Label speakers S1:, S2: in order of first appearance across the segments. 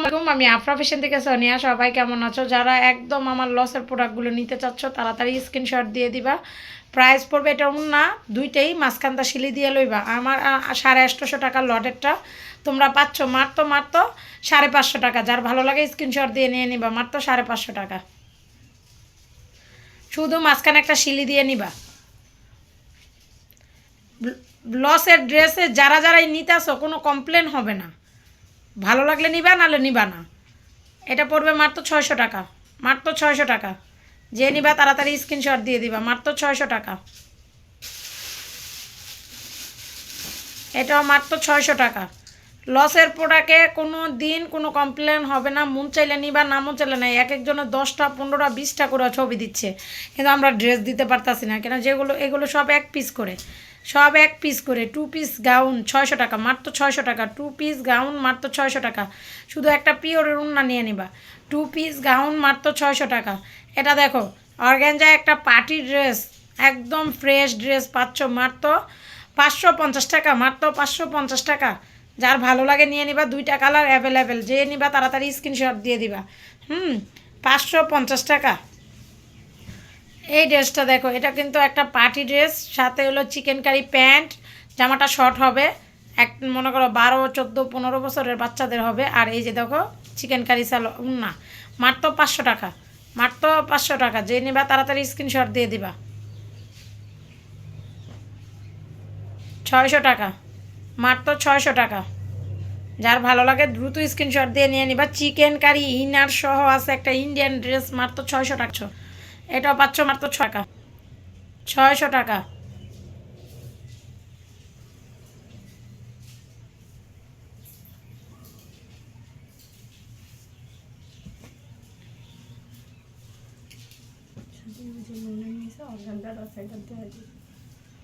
S1: আসসালামাইকুম আমি আফরা ফ্যাশন থেকে সোনিয়া। সবাই কেমন আছো? যারা একদম আমার লসের প্রোডাক্টগুলো নিতে চাচ্ছ তাড়াতাড়ি স্ক্রিনশট দিয়ে দিবা। প্রাইস পড়বে এটা না, দুইটাই মাঝখানটা শিলি দিয়ে লইবা। আমার সাড়ে আটশোশো টাকার লটেরটা তোমরা পাচ্ছ মাত্র মাত্র সাড়ে পাঁচশো টাকা। যার ভালো লাগে স্ক্রিনশট দিয়ে নিয়ে নিবা, মাত্র সাড়ে পাঁচশো টাকা। শুধু মাঝখানে একটা শিলি দিয়ে নিবা। লসের ড্রেসে যারা, যারাই নিতে আসো, কোনো কমপ্লেন হবে না। ভালো লাগলে নিবা, নাহলে নিবা না। এটা পড়বে মাত্র ছয়শো টাকা। মাত্র ছয়শো টাকা। যে নিবা তাড়াতাড়ি স্ক্রিনশট দিয়ে দিবা। মাত্র ছয়শো টাকা। এটাও মাত্র ছয়শো টাকা। লসের প্রোডাক্টে কোনো দিন কোনো কমপ্লেন হবে না, মন চাইলে নিবা, না মন চাইলে নাই। এক একজনের দশটা, পনেরোটা, বিশটা করে ছবি দিচ্ছে। কিন্তু আমরা ড্রেস দিতে পারতাছি না, কেন যেগুলো এগুলো সব এক পিস করে। সব এক পিস করে টু পিস গাউন ছয়শো টাকা, মাত্র ছয়শো টাকা। টু পিস গাউন মাত্র ছয়শো টাকা। শুধু একটা পিওরের উন্না নিয়ে নিবা। টু পিস গাউন মাত্র ছয়শো টাকা। এটা দেখো অর্গ্যাঞ্জা একটা পার্টি ড্রেস একদম ফ্রেশ ড্রেস পাচ্ছ মাত্র পাঁচশো পঞ্চাশ টাকা, মাত্র পাঁচশো পঞ্চাশ টাকা। যার ভালো লাগে নিয়ে নিবা, দুইটা কালার অ্যাভেলেবেল যে নিবা তাড়াতাড়ি স্ক্রিনশট দিয়ে দিবা। হুম, পাঁচশো পঞ্চাশ টাকা। এই ড্রেসটা দেখো, এটা কিন্তু একটা পার্টি ড্রেস, সাথে হলো চিকেন কারি প্যান্ট জামাটা শর্ট হবে। এক, মনে করো বারো, চোদ্দ, পনেরো বছরের বাচ্চাদের হবে। আর এই যে দেখো চিকেন কারি সাল না মাত্র পাঁচশো টাকা। মাত্র পাঁচশো টাকা, যে নিবা তাড়াতাড়ি স্ক্রিনশট দিয়ে দিবা। ছয়শো টাকা। মাত্র ছয়শো টাকা। যার ভালো লাগে দ্রুত স্ক্রিনশট দিয়ে নিয়ে নিবা। চিকেন কারি ইনার সহ আছে একটা ইন্ডিয়ান ড্রেস মাত্র ছয়শো টাকা। এটাও পাচ্ছ মাত্র ছ টাকা। ছয়শো টাকা।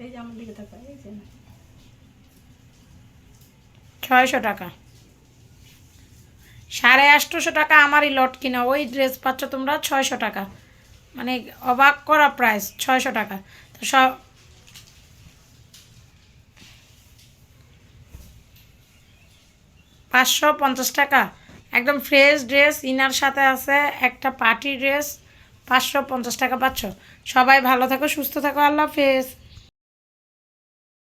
S2: এই যে আমার দিকে থাকা এই যে।
S1: ছয়শো টাকা। সাড়ে আটশোশো টাকা আমারই লট কিনা, ওই ড্রেস পাচ্ছ তোমরা ছয়শো টাকা। মানে অবাক করা প্রাইস ছয়শো টাকা। তো সব পাঁচশো পঞ্চাশ টাকা। একদম ফ্রেশ ড্রেস ইনার সাথে আছে একটা পার্টি ড্রেস পাঁচশো পঞ্চাশ টাকা পাচ্ছ। সবাই ভালো থাকো, সুস্থ থাকো, আল্লাহ হাফেজ।